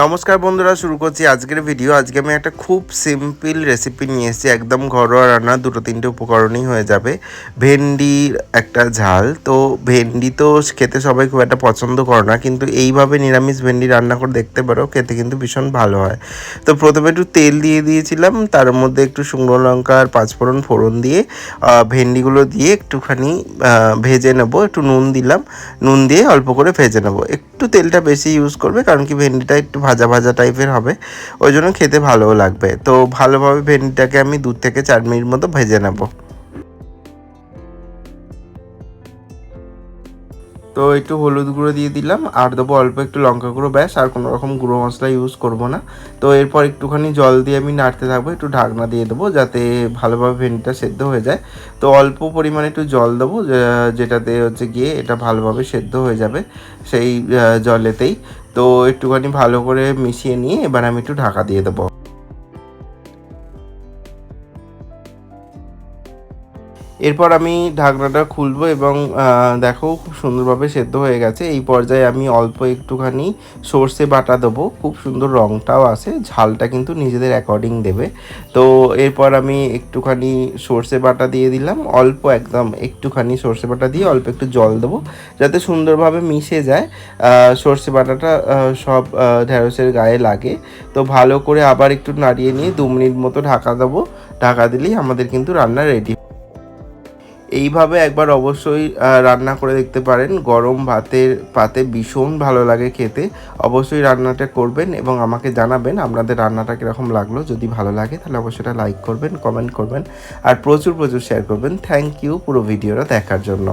নমস্কার বন্ধুরা, শুরু করছি আজকের ভিডিও আজকে আমি একটা খুব সিম্পল রেসিপি নিয়ে এসেছি। একদম ঘরোয়া রান্না, দুটো তিনটে উপকরণই হয়ে যাবে। ভেন্ডির একটা ঝাল। তো ভেন্ডি তো খেতে সবাই খুব একটা পছন্দ করে না, কিন্তু এইভাবে নিরামিষ ভেন্ডি রান্না করে দেখতে পারো, খেতে কিন্তু ভীষণ ভালো হয়। তো প্রথমে একটু তেল দিয়ে দিয়েছিলাম, তার মধ্যে একটু শুকনো লঙ্কা আর পাঁচফোড়ন ফোড়ন দিয়ে ভেন্ডিগুলো দিয়ে একটুখানি ভেজে নেব, একটু নুন দিলাম। নুন দিয়ে অল্প করে ভেজে নেব। একটু তেলটা বেশি ইউজ করবে, কারণ কি ভেন্ডিটা একটু ভাজা ভাজা টাইপের হবে। ওই জন্য খেতে ভালোও লাগবে। তো ভালোভাবে ভেন্ডিটাকে আমি দু থেকে চার মিনিট মতো ভেজে নেব। তো একটু হলুদ গুঁড়ো দিয়ে দিলাম, আর দেবো অল্প একটু লঙ্কা গুঁড়ো, ব্যাস, আর কোনো রকম গুঁড়ো মশলা ইউজ করব না। তো এরপর একটুখানি জল দিয়ে আমি নাড়তে থাকব, একটু ঢাকনা দিয়ে দেবো, যাতে ভালোভাবে ভেন্ডিটা সেদ্ধ হয়ে যায়। তো অল্প পরিমাণে একটু জল দেবো যেটাতে হচ্ছে গিয়ে এটা ভালোভাবে সেদ্ধ হয়ে যাবে সেই জলেতেই। তো একটুখানি ভালো করে মিশিয়ে নিয়ে এবার আমি একটু ঢাকা দিয়ে দেবো। এরপর আমি ঢাকনাটা খুলবো এবং দেখো খুব সুন্দরভাবে সেদ্ধ হয়ে গেছে। এই পর্যায়ে আমি অল্প একটুখানি সর্ষে বাটা দেবো। খুব সুন্দর রঙটাও আসে ঝালটা কিন্তু নিজেদের অ্যাকর্ডিং দেবে। তো এরপর আমি একটুখানি সর্ষে বাটা দিয়ে দিলাম। অল্প একদম একটুখানি সর্ষে বাটা দিয়ে অল্প একটু জল দেবো যাতে সুন্দরভাবে মিশে যায়। সর্ষে বাটাটা সব আহ, ঢ্যাঁড়সের গায়ে লাগে। তো ভালো করে আবার একটু নাড়িয়ে নিয়ে দু মিনিট মতো ঢাকা দেবো। ঢাকা দিলেই আমাদের কিন্তু রান্না রেডি এইভাবে একবার অবশ্যই রান্না করে দেখতে পারেন। গরম ভাতের পাতে ভীষণ ভালো লাগে খেতে। অবশ্যই রান্নাটা করবেন এবং আমাকে জানাবেন আপনাদের রান্নাটা কীরকম লাগল। যদি ভালো লাগে তাহলে অবশ্যই লাইক করবেন কমেন্ট করবেন, আর প্রচুর প্রচুর শেয়ার করবেন। থ্যাংক ইউ পুরো ভিডিওটা দেখার জন্য।